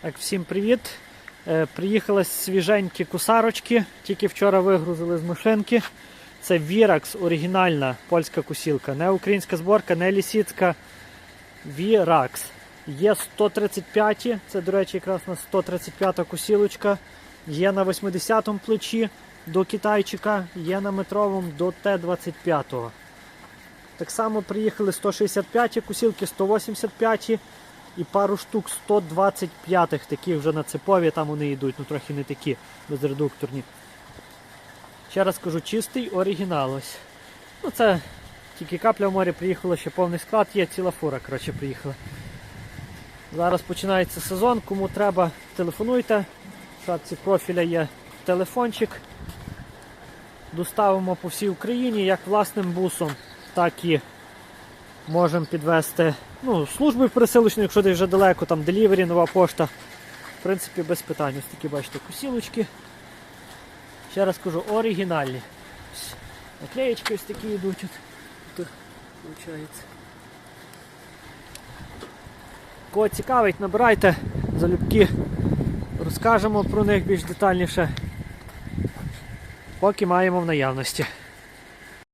Так, всім привіт. Е, Приїхали свіженькі кусарочки, тільки вчора вигрузили з машинки. Це Virax, оригінальна польська кусілка. Не українська зборка, не лісіцька. Virax. Є 135, це, до речі, якраз на 135 кусілочка. Є на 80-му плечі до китайчика, є на метровому до Т-25. Так само приїхали 165-ті кусілки, 185 і пару штук 125-х, такі вже на ципові, там вони йдуть, ну трохи не такі, безредукторні. Ще раз кажу, чистий оригінал ось. Ну це тільки капля в морі приїхала, ще повний склад є, ціла фура коротше, приїхала. Зараз починається сезон, кому треба, телефонуйте. В шапці профіля є телефончик. Доставимо по всій Україні як власним бусом, так і можемо підвести ну, службою пересилочною, якщо десь вже далеко, там делівері, нова пошта. В принципі, без питань. Ось такі, бачите, кусілочки. Ще раз кажу, оригінальні. Наклеєчки ось такі йдуть. Тут, виходить. Кого цікавить, набирайте залюбки. Розкажемо про них більш детальніше. Поки маємо в наявності.